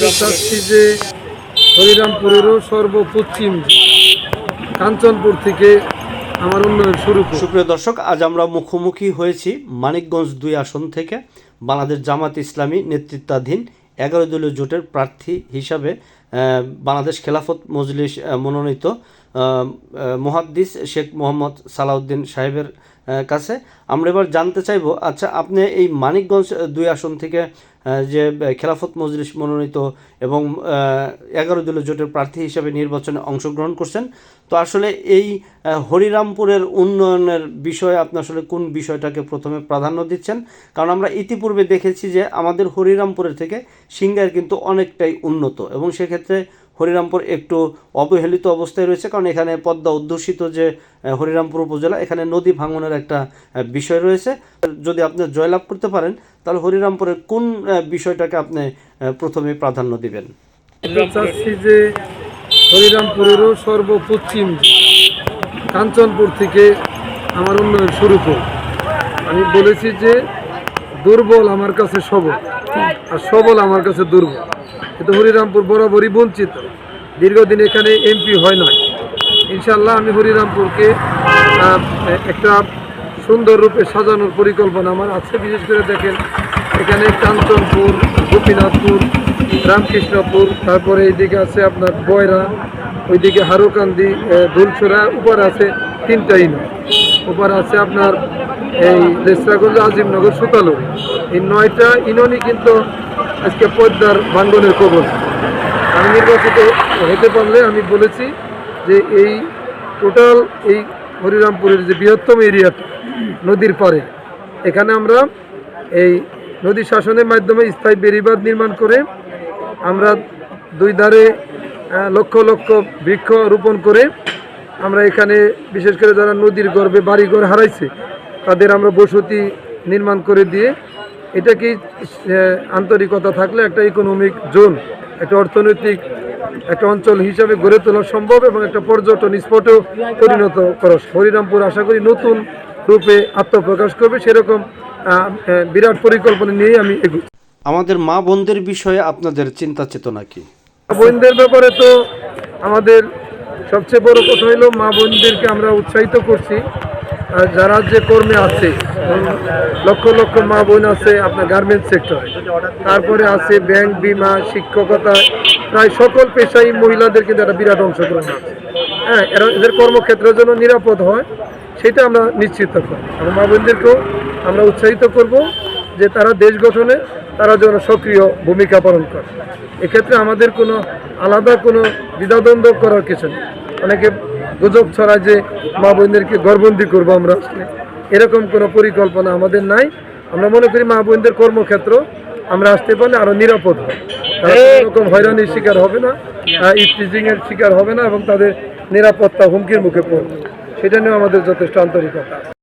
চাচ্ছি যে হরিরামপুরেরও সর্বপশ্চিম কাঞ্চনপুর থেকে আমার উন্নয়ন শুরু সুপ্রিয় দর্শক আজ আমরা মুখোমুখি হয়েছি মানিকগঞ্জ দুই আসন থেকে বাংলাদেশ জামাত ইসলামী নেতৃত্বাধীন এগারো দলীয় জোটের প্রার্থী হিসাবে বাংলাদেশ খেলাফত মজলিস মনোনীত আহ, শেখ মোহাম্মদ সালাউদ্দিন সাহেবের কাছে। আমরা এবার জানতে চাইব আচ্ছা আপনি এই মানিকগঞ্জ দুই আসন থেকে যে খেলাফত মজলিস মনোনীত এবং এগারো দলীয় জোটের প্রার্থী হিসেবে নির্বাচনে অংশগ্রহণ করছেন। তো আসলে এই হরিরামপুরের উন্নয়নের বিষয়ে আপনি আসলে কোন বিষয়টাকে প্রথমে প্রাধান্য দিচ্ছেন? কারণ আমরা ইতিপূর্বে দেখেছি যে আমাদের হরিরামপুরের থেকে সিঙ্গার কিন্তু অনেকটাই উন্নত এবং সেক্ষেত্রে হরিরামপুর একটু অবহেলিত অবস্থায় রয়েছে। কারণ এখানে পদ্মা অধ্যুষিত যে হরিরামপুর উপজেলা, এখানে নদী ভাঙনের একটা বিষয় রয়েছে। যদি আপনি জয়লাভ করতে পারেন তাহলে হরিরামপুরের কোন বিষয়টাকে আপনি প্রথমে প্রাধান্য দিবেন? চাচ্ছি যে হরিরামপুরেরও সর্বপশ্চিম কাঞ্চনপুর থেকে আমার উন্নয়ন শুরু করব আমি বলেছি যে দুর্বল আমার কাছে সবল, আর সবল আমার কাছে দুর্বল। কিন্তু হরিরামপুর বরাবরই বঞ্চিত। দীর্ঘদিন এখানে এমপি হয় নাই। ইনশাল্লাহ আমি হরিরামপুরকে একটা সুন্দর রূপে সাজানোর পরিকল্পনা আমার আছে। বিশেষ করে দেখেন, এখানে কাঞ্চনপুর, গোপীনাথপুর, রামকৃষ্ণপুর, তারপরে এইদিকে আছে আপনার বয়রা, ওইদিকে হারুকান্দি দুলছড়া উপর আছে তিনটা ইউনিয়ন উপর আছে আপনার এই রেস্তাগঞ্জ আজিমনগর সুতালু। এই নয়টা ইউনিয়নই কিন্তু আজকে পদ্মার ভাঙ্গনের কবল আমি নির্বাচিত হতে পারলে আমি বলেছি যে এই টোটাল এই হরিরামপুরের যে বৃহত্তম এরিয়াটা নদীর পরে। এখানে আমরা এই নদী শাসনের মাধ্যমে স্থায়ী বেড়িবাঁধ নির্মাণ করে আমরা দুই ধারে লক্ষ লক্ষ বৃক্ষ রোপণ করে আমরা এখানে বিশেষ করে যারা নদীর গর্ভে বাড়িঘর হারাইছে, তাদের আমরা বসতি নির্মাণ করে দিয়ে এটা কি আন্তরিকতা থাকলে একটা ইকোনমিক জোন একটা অর্থনৈতিক, একটা অঞ্চল হিসাবে গড়ে তোলা সম্ভব এবং একটা পর্যটন স্পটেও পরিণত করা হরিরামপুর আশা করি নতুন রূপে আত্মপ্রকাশ করবে সেরকম বিরাট পরিকল্পনা নিয়েই আমি এগুই আমাদের মা বোনদের বিষয়ে আপনাদের চিন্তা চেতনা কি? বোনদের ব্যাপারে তো আমাদের সবচেয়ে বড় কথা হলো মা বোনদেরকে আমরা উৎসাহিত করছি। যারা যে কর্মে আছে লক্ষ লক্ষ মা বোন আছে আপনার গার্মেন্টস সেক্টর তারপরে আছে ব্যাংক বিমা শিক্ষকতা প্রায় সকল পেশায় মহিলাদের কিন্তু একটা বিরাট অংশগ্রহণ আছে। হ্যাঁ এরা এদের কর্মক্ষেত্রের জন্য নিরাপদ হয়। সেটা আমরা নিশ্চিত করি এবং মা বোনদেরকেও আমরা উৎসাহিত করব যে তারা দেশ গঠনে তারা যেন সক্রিয় ভূমিকা পালন করে। এক্ষেত্রে আমাদের কোনো আলাদা কোনো দ্বিধাদ্বন্দ্ব করার কিছু নেই। অনেকে গুজব ছড়ায় যে মা বোনদেরকে গর্বন্দি করব আমরা আসলে। এরকম কোনো পরিকল্পনা আমাদের নাই। আমরা মনে করি মা বোনদের কর্মক্ষেত্র আমরা আসতে পারলে আরও নিরাপদ হয় তারা কোনো হয়রানির শিকার হবে না ইফটিজিং এর শিকার হবে না এবং তাদের নিরাপত্তা হুমকির মুখে পড়বে। সেটা নিয়েও আমাদের যথেষ্ট আন্তরিকতা।